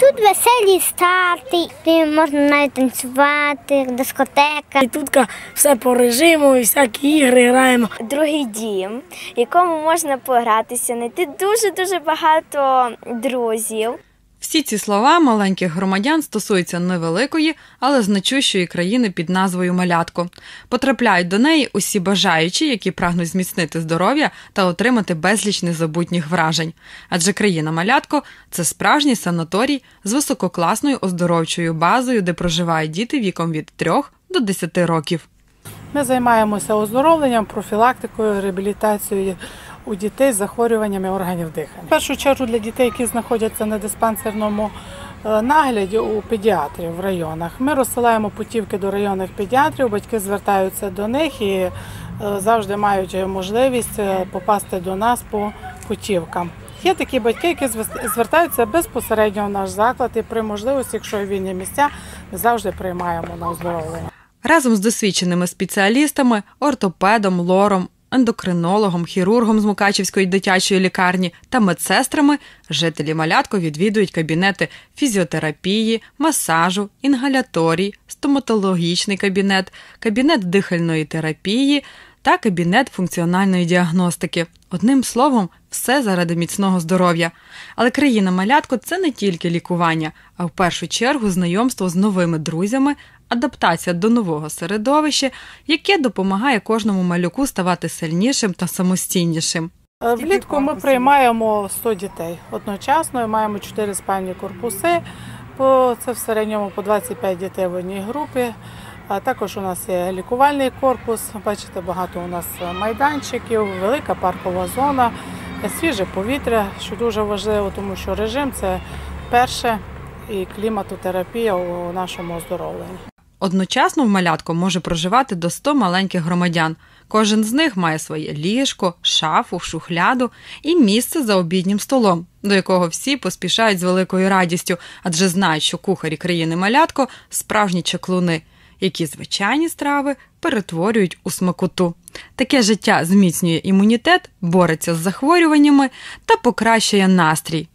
Тут веселі старти, і можна навіть танцювати, дискотека. І тут все по режиму, і всякі ігри граємо. Другий дім, в якому можна погратися, знайти дуже дуже багато друзів. Всі ці слова маленьких громадян стосуються невеликої, але значущої країни під назвою Малятко. Потрапляють до неї усі бажаючі, які прагнуть зміцнити здоров'я та отримати безліч незабутніх вражень. Адже країна Малятко це справжній санаторій з висококласною оздоровчою базою, де проживають діти віком від 3 до 10 років. Ми займаємося оздоровленням, профілактикою, реабілітацією у дітей з захворюваннями органів дихання. В першу чергу для дітей, які знаходяться на диспансерному е, нагляді у педіатрів в районах. Ми розсилаємо путівки до районних педіатрів, батьки звертаються до них і е, завжди мають можливість е, попасти до нас по путівкам. Є такі батьки, які звертаються безпосередньо в наш заклад, і при можливості, якщо вільні місця, ми завжди приймаємо на оздоровлення. Разом з досвідченими спеціалістами, ортопедом, лором, ендокринологом, хірургом з Мукачівської дитячої лікарні та медсестрами жителі малятко відвідують кабінети фізіотерапії, масажу, інгаляторій, стоматологічний кабінет, кабінет дихальної терапії та кабінет функціональної діагностики. Одним словом, все заради міцного здоров'я. Але країна малятко це не тільки лікування, а в першу чергу знайомство з новими друзями, адаптація до нового середовища, яке допомагає кожному малюку ставати сильнішим та самостійнішим. Е, влітку ми приймаємо 100 дітей одночасно. і Маємо 4 спальні корпуси. Це в середньому по 25 дітей в одній групі. А також у нас є лікувальний корпус. Бачите, багато у нас майданчиків, велика паркова зона, свіже повітря, що дуже важливо, тому що режим це перше і кліматотерапія у нашому оздоровленні. Одночасно в малятку може проживати до 100 маленьких громадян. Кожен з них має своє ліжко, шафу, шухляду і місце за обіднім столом, до якого всі поспішають з великою радістю, адже знають, що кухарі країни малятко справжні чаклуни, які звичайні страви перетворюють у смакоту. Таке життя зміцнює імунітет, бореться з захворюваннями та покращує настрій.